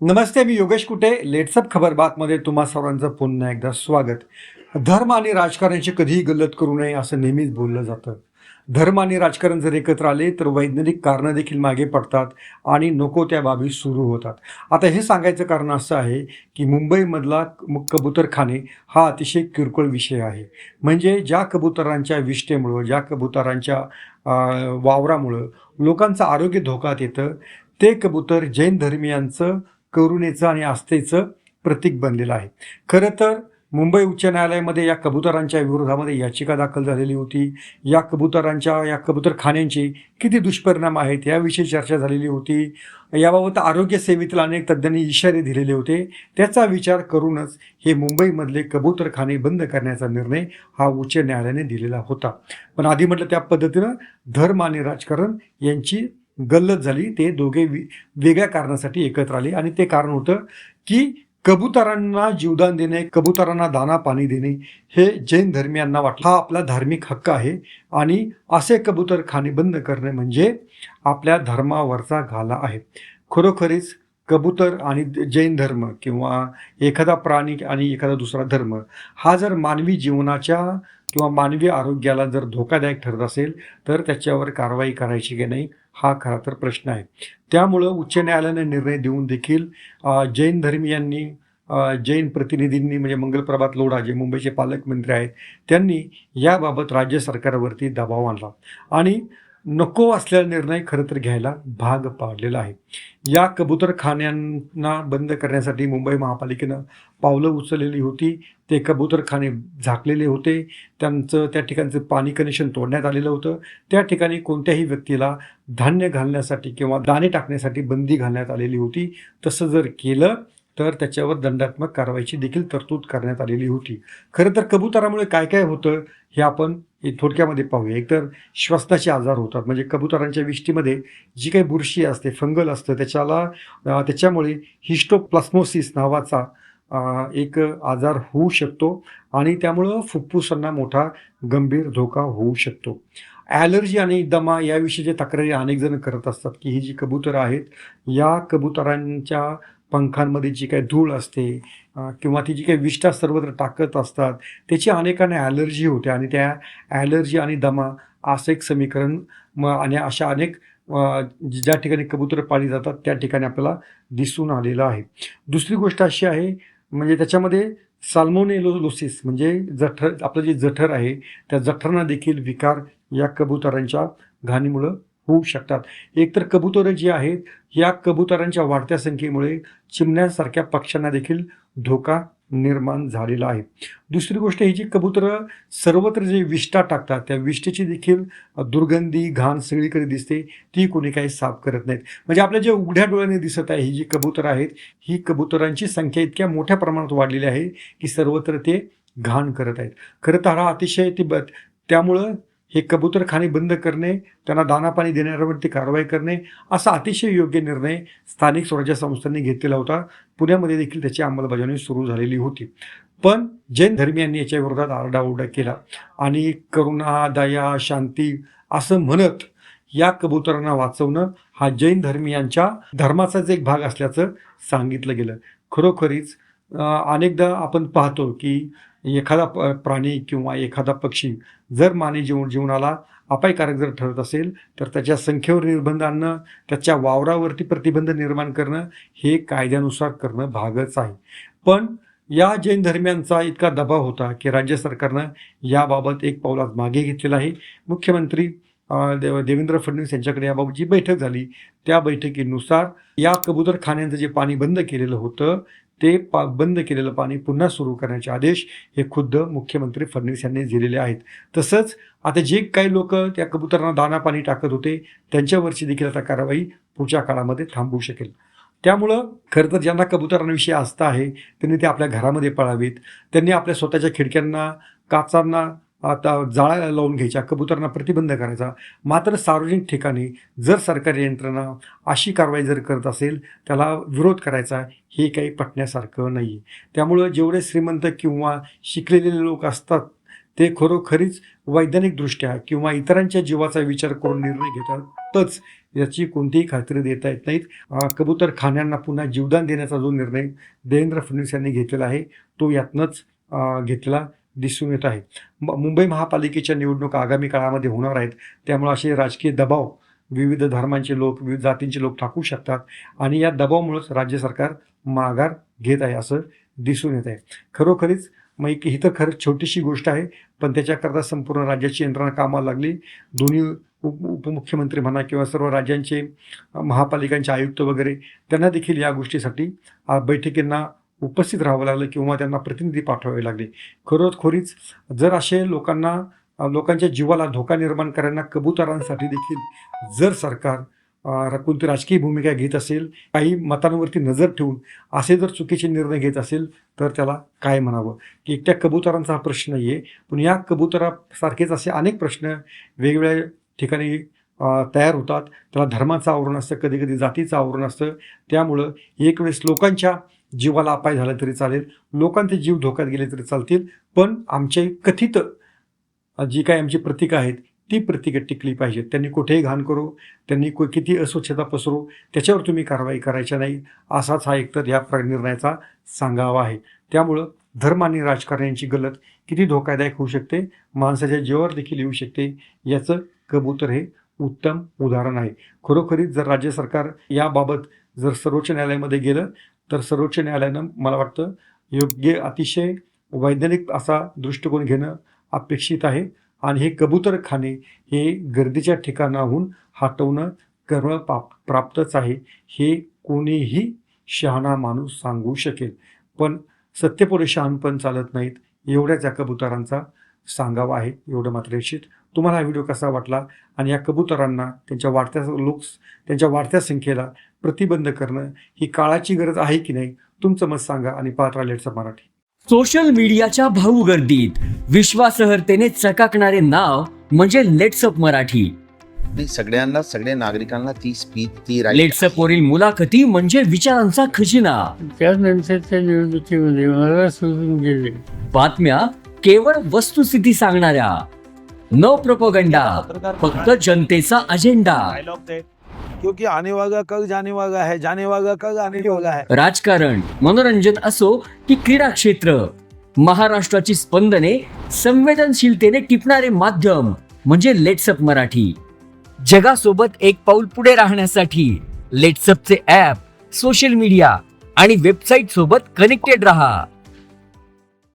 नमस्ते मी योगेश कुटे. लेट्सअप खबर बातमध्ये तुम्हा सर्वांचं पुन्हा एकदा स्वागत. धर्म आणि राजकारणाची कधीही गल्लत करू नये असं नेहमीच बोललं जातं. धर्म आणि राजकारण जर एकत्र आले तर वैज्ञानिक कारणं देखील मागे पडतात आणि नको त्या बाबी सुरू होतात. आता हे सांगायचं कारण असं आहे की मुंबईमधला कबूतरखाने हा अतिशय किरकोळ विषय आहे. म्हणजे ज्या कबुतरांच्या विष्ठेमुळं ज्या कबुतरांच्या वावरामुळं लोकांचं आरोग्य धोक्यात येतं ते कबूतर जैन धर्मियांचं करुणेचं आणि आस्थेचं प्रतीक बनलेलं आहे. खरं तर मुंबई उच्च न्यायालयामध्ये या कबुतरांच्या विरोधामध्ये याचिका दाखल झालेली होती. या कबुतरांच्या या कबुतरखान्यांचे किती दुष्परिणाम आहेत याविषयी चर्चा झालेली होती. याबाबत आरोग्य सेवेतील अनेक तज्ज्ञांनी इशारे दिलेले होते. त्याचा विचार करूनच हे मुंबईमधले कबूतरखाने बंद करण्याचा निर्णय हा उच्च न्यायालयाने दिलेला होता. पण आधी म्हटलं त्या पद्धतीनं धर्म आणि राजकारण यांची गल्लत झाली. ते दोघे वि वेगळ्या कारणासाठी एकत्र आले आणि ते कारण होतं की कबुतरांना जीवदान देणे कबुतरांना दाना पाणी देणे हे जैन धर्मियांना वाटलं. हा आपला धार्मिक हक्क आहे आणि असे कबूतर खाणे बंद करणे म्हणजे आपल्या धर्मावरचा घाला आहे. खरोखरीच कबूतर आणि जैन धर्म किंवा एखादा प्राणी आणि एखादा दुसरा धर्म हा जर मानवी जीवनाच्या किंवा मानवी आरोग्याला जर धोकादायक ठरत असेल तर त्याच्यावर कारवाई करायची की नाही? हा खरा तर प्रश्न आहे. त्यामुळं उच्च न्यायालयाने निर्णय देऊन देखील जैन धर्मियांनी जैन प्रतिनिधींनी म्हणजे मंगलप्रभात लोढा जे मुंबईचे पालकमंत्री आहेत त्यांनी याबाबत राज्य सरकारवरती दबाव आणला. आणि नको असलेला निर्णय खरं तर घ्यायला भाग पाडलेला आहे. या कबूतरखान्यांना बंद करण्यासाठी मुंबई महापालिकेनं पावलं उचललेली होती. ते कबूतरखाने झाकलेले होते. त्यांचं त्या ठिकाणचं पाणी कनेक्शन तोडण्यात आलेलं होतं. त्या ठिकाणी कोणत्याही व्यक्तीला धान्य घालण्यासाठी किंवा दाणे टाकण्यासाठी बंदी घालण्यात आलेली होती. तसं जर केलं तर त्याच्यावर दंडात्मक कारवाईची देखील तरतूद करण्यात आलेली होती. खरं तर कबुतरामुळे काय काय होतं हे आपण हे थोडक्यामध्ये पाहूया. एकतर श्वसनाचे आजार होतात म्हणजे कबुतरांच्या विष्टीमध्ये जी काही बुरशी असते फंगल असतं त्याच्याला त्याच्यामुळे हिस्टोप्लास्मोसिस नावाचा एक आजार होऊ शकतो आणि त्यामुळं फुफ्फुसांना मोठा गंभीर धोका होऊ शकतो. ॲलर्जी आणि दमा याविषयीच्या तक्रारी अनेक जण करत असतात की ही जी कबुतरं आहेत या कबुतरांच्या पंखांमध्ये जी काही धूळ असते किंवा ती जी काही विष्ठा सर्वत्र टाकत असतात त्याची अनेकांना ॲलर्जी होते आणि त्या ॲलर्जी आणि दमा असं एक समीकरण म आणि अशा अनेक ज्या ठिकाणी कबूतर पाळली जातात त्या ठिकाणी आपल्याला दिसून आलेलं आहे. दुसरी गोष्ट अशी आहे म्हणजे त्याच्यामध्ये साल्मोनेलोलोसिस म्हणजे जठर आपलं जे जठर आहे त्या जठरांना देखील विकार या कबुतरांच्या घाणीमुळं होऊ शकतात. एकतर कबुतरं जी आहेत या कबुतरांच्या वाढत्या संख्येमुळे चिमण्यासारख्या पक्ष्यांना देखील धोका निर्माण झालेला आहे. दुसरी गोष्ट ही जी कबुतरं सर्वत्र जे विष्ठा टाकतात त्या विष्ठेची देखील दुर्गंधी घाण सगळीकडे दिसते ती कोणी काही साफ करत नाहीत. म्हणजे आपल्या जे उघड्या डोळ्याने दिसत आहे ही जी कबुतरं आहेत ही कबुतरांची संख्या इतक्या मोठ्या प्रमाणात वाढलेली आहे की सर्वत्र ते घाण करत आहेत. खरं तर हा अतिशय ते ब त्यामुळं हे कबूतरखाने बंद करणे त्यांना दानापाणी देण्यावरती देणाऱ्यावरती कारवाई करणे असा अतिशय योग्य निर्णय स्थानिक स्वराज्य संस्थांनी घेतलेला होता. पुण्यामध्ये देखील त्याची अंमलबजावणी सुरू झालेली होती. पण जैन धर्मियांनी याच्या विरोधात आरडाओरडा केला. आणि करुणा दया शांती असं म्हणत या कबुतरांना वाचवणं हा जैन धर्मियांच्या धर्माचाच एक भाग असल्याचं सांगितलं गेलं. खरोखरीच अनेकदा आपण पाहतो की एखादा प- प्राणी किंवा एखादा पक्षी जर मानवी जीवन जीवनाला अपायकारक जर ठरत असेल तर त्याच्या संख्येवर निर्बंध आणणं त्याच्या वावरावरती प्रतिबंध निर्माण करणं हे कायद्यानुसार करणं भागच आहे. पण या जैन धर्मियांचा इतका दबाव होता की राज्य सरकारनं याबाबत एक पाऊलात मागे घेतलेलं आहे. मुख्यमंत्री देव देवेंद्र फडणवीस यांच्याकडे याबाबत जी बैठक झाली त्या बैठकीनुसार या कबूतरखान्यांचं जे पाणी बंद केलेलं होतं ते पा बंद केलेलं पाणी पुन्हा सुरू करण्याचे आदेश हे खुद्द मुख्यमंत्री फडणवीस यांनी दिलेले आहेत. तसंच आता जे काही लोक त्या कबुतरांना दाना पाणी टाकत होते त्यांच्यावरची देखील आता कारवाई पुढच्या काळामध्ये थांबवू शकेल. त्यामुळं खरं तर ज्यांना कबुतरांविषयी आस्था आहे त्यांनी ते आपल्या घरामध्ये पळावीत. त्यांनी आपल्या स्वतःच्या खिडक्यांना काचांना आता जाळ्या लावून घ्यायच्या कबुतरांना प्रतिबंध करायचा. मात्र सार्वजनिक ठिकाणी जर सरकारी यंत्रणा अशी कारवाई जर करत असेल त्याला विरोध करायचा हे काही पटण्यासारखं नाही आहे त्यामुळं जेवढे श्रीमंत किंवा शिकलेले लोक असतात ते खरोखरीच वैज्ञानिकदृष्ट्या किंवा इतरांच्या जीवाचा विचार करून निर्णय घेतातच याची कोणतीही खात्री देता येत नाहीत. अ, कबूतर खाण्यांना पुन्हा जीवदान देण्याचा जो निर्णय देवेंद्र फडणवीस यांनी घेतलेला आहे तो यातनंच घेतला दिसून येत आहे. म- मुंबई महापालिकेच्या निवडणुका आगामी काळामध्ये होणार आहेत. त्यामुळे असे राजकीय दबाव विविध धर्मांचे लोक विविध जातींचे लोक टाकू शकतात आणि या दबावामुळेच राज्य सरकार माघार घेत आहे असं दिसून येत आहे. खरोखरीच मग एक- ही तर खरंच छोटीशी गोष्ट आहे पण त्याच्याकरता संपूर्ण राज्याची यंत्रणा कामाला लागली. दोन्ही उप उपमुख्यमंत्री म्हणा किंवा सर्व राज्यांचे महापालिकांचे आयुक्त वगैरे त्यांना देखील या गोष्टीसाठी बैठकींना उपस्थित राहावं लागलं किंवा त्यांना प्रतिनिधी पाठवावे लागले. खरोखरीच जर असे लोकांना लोकांच्या जीवाला धोका निर्माण करणाऱ्या कबुतरांसाठी देखील जर सरकार कोणती राजकीय भूमिका घेत असेल काही मतांवरती नजर ठेवून असे जर चुकीचे निर्णय घेत असेल तर त्याला काय म्हणावं? की एकट्या कबुतरांचा हा प्रश्न नाही आहे पण या कबुतरासारखेच असे अनेक प्रश्न वेगवेगळ्या ठिकाणी तयार होतात. त्याला धर्माचं आवरण असतं कधी कधी जातीचं आवरण असतं. त्यामुळं एक वेळेस लोकांच्या जीवाला अपाय झाला तरी चालेल. लोकांचे जीव धोक्यात गेले तरी चालतील. पण आमचे कथित जी काही आमची प्रतीकं आहेत ती प्रतीकं टिकली पाहिजेत. त्यांनी कुठेही घाण करू त्यांनी को किती अस्वच्छता पसरू त्याच्यावर तुम्ही कारवाई करायच्या नाही असाच हा एकतर या निर्णयाचा सांगावा आहे. त्यामुळं धर्म आणि राजकारण्यांची गलत किती धोकादायक होऊ शकते माणसाच्या जीवावर देखील येऊ शकते याचं कबूतर हे उत्तम उदाहरण आहे. खरोखरीच जर राज्य सरकार याबाबत जर सर्वोच्च न्यायालयामध्ये गेलं तर सर्वोच्च न्यायालयानं मला वाटतं योग्य अतिशय वैज्ञानिक असा दृष्टिकोन घेणं अपेक्षित आहे. आणि हे कबूतर खाणे हे गर्दीच्या ठिकाणाहून हटवणं कर्म पाप प्राप्तच आहे. हे कोणीही शहाणा माणूस सांगू शकेल. पण सत्यपुरे शहाणपण चालत नाहीत एवढ्याच या कबुतरांचा सांगावा आहे एवढं मात्र निश्चित. तुम्हाला हा व्हिडिओ कसा वाटला? आणि या कबुतरांना त्यांच्या वाढत्या लोक त्यांच्या वाढत्या संख्येला प्रतिबंध करणं ही काळाची गरज आहे की नाही तुमचं मत सांगा आणि पाहत राहिलेचं मराठी. सोशल मीडियाच्या भाऊ गर्दीत विश्वासार्हतेने चकाकणारे नाव म्हणजे लेट्सअप मराठी. सगळ्यांना सगळ्या नागरिकांना ती स्पीच ती लेट्सअप वरील मुलाखती म्हणजे विचारांचा खजिना. त्यानंतरच्या निवडणुकीमध्ये मला सोडून गेले. बातम्या केवळ वस्तुस्थिती सांगणाऱ्या. न प्रोपोगंडा फक्त जनतेचा अजेंडा क्योंकि आने वाला कल जाने वाला है जाने वाला कल आने वाला है। राजकारण मनोरंजन असो की क्रीडा क्षेत्र महाराष्ट्राची स्पंदने संवेदनशीलतेने टिपणारे माध्यम म्हणजे लेट्सअप मराठी. जगासोबत एक पाऊल पुढे राहण्यासाठी लेट्सअपचे ॲप सोशल मीडिया आणि वेबसाईट सोबत कनेक्टेड रहा.